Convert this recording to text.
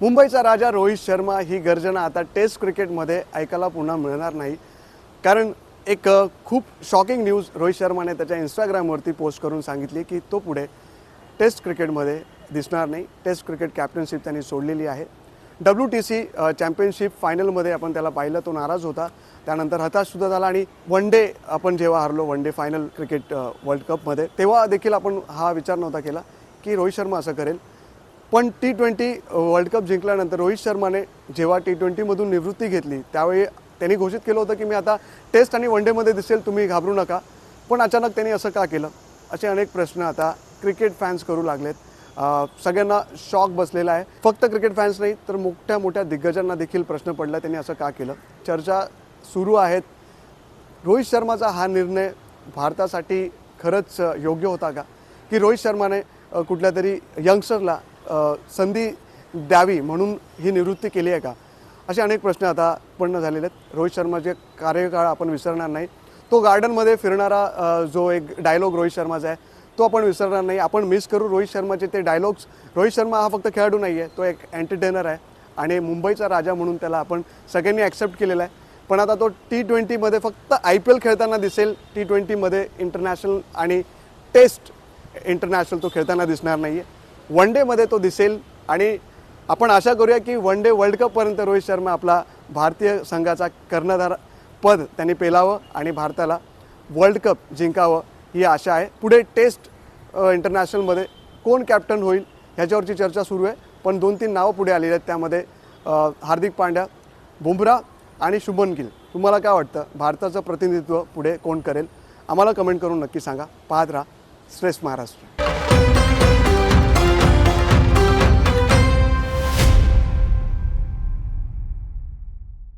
मुंबईचा राजा रोहित शर्मा ही गर्जना आता टेस्ट क्रिकेटमध्ये ऐकायला पुन्हा मिळणार नाही. कारण एक खूप शॉकिंग न्यूज रोहित शर्माने त्याच्या इंस्टाग्रामवरती पोस्ट करून सांगितली की तो पुढे टेस्ट क्रिकेटमध्ये दिसणार नाही. टेस्ट क्रिकेट कॅप्टनशिप त्यांनी सोडलेली आहे. डब्ल्यू टी सी चॅम्पियनशिप फायनलमध्ये आपण त्याला पाहिलं तो नाराज होता. त्यानंतर हताशसुद्धा झाला आणि वन डे आपण जेव्हा हरलो one day final cricket world कपमध्ये तेव्हा देखील आपण हा विचार नव्हता केला की रोहित शर्मा असं करेल. पण टी ट्वेंटी वर्ल्ड कप जिंकल्यानंतर रोहित शर्माने जेव्हा टी ट्वेंटीमधून निवृत्ती घेतली त्यावेळी त्यांनी घोषित केलं होतं की मी आता टेस्ट आणि वन डेमध्ये दिसेल तुम्ही घाबरू नका. पण अचानक त्यांनी असं का केलं? असे अनेक प्रश्न आता क्रिकेट फॅन्स करू लागलेत. सगळ्यांना शॉक बसलेला आहे. फक्त क्रिकेट फॅन्स नाही तर मोठ्या मोठ्या दिग्गजांना देखील प्रश्न पडला त्यांनी असं का केलं? चर्चा सुरू आहेत. रोहित शर्माचा हा निर्णय भारतासाठी खरंच योग्य होता का? की रोहित शर्माने कुठल्या तरी यंगस्टरला संधी द्यावी म्हणून ही निवृत्ती केली आहे का? असे अनेक प्रश्न आता उत्पन्न झालेले आहेत. रोहित शर्माचे कार्यकाळ आपण विसरणार नाही तो गार्डनमध्ये फिरणारा जो एक डायलॉग रोहित शर्माचा आहे तो आपण विसरणार नाही. आपण मिस करू रोहित शर्माचे ते डायलॉग्स रोहित शर्मा हा फक्त खेळाडू नाही आहे तो एक एंटरटेनर आहे आणि मुंबईचा राजा म्हणून त्याला आपण सगळ्यांनी ॲक्सेप्ट केलेला आहे. पण आता तो टी ट्वेंटीमध्ये फक्त आय पी एल खेळताना दिसेल. टी ट्वेंटीमध्ये इंटरनॅशनल आणि टेस्ट इंटरनॅशनल तो खेळताना दिसणार नाही आहे वन डेमध्ये तो दिसेल. आणि आपण आशा करूया की वन डे वर्ल्ड कपपर्यंत रोहित शर्मा आपला भारतीय संघाचा कर्णधार पद त्यांनी पेलावं आणि भारताला वर्ल्ड कप जिंकावं ही आशा आहे. पुढे टेस्ट इंटरनॅशनलमध्ये कोण कॅप्टन होईल ह्याच्यावरची चर्चा सुरू आहे. पण दोन तीन नावं पुढे आलेली आहेत त्यामध्ये हार्दिक पांड्या बुमरा आणि शुभन गिल. तुम्हाला काय वाटतं? भारताचं प्रतिनिधित्व पुढे कोण करेल? आम्हाला कमेंट करून नक्की सांगा. पाहत राहा. श्रेष्ठ महाराष्ट्र.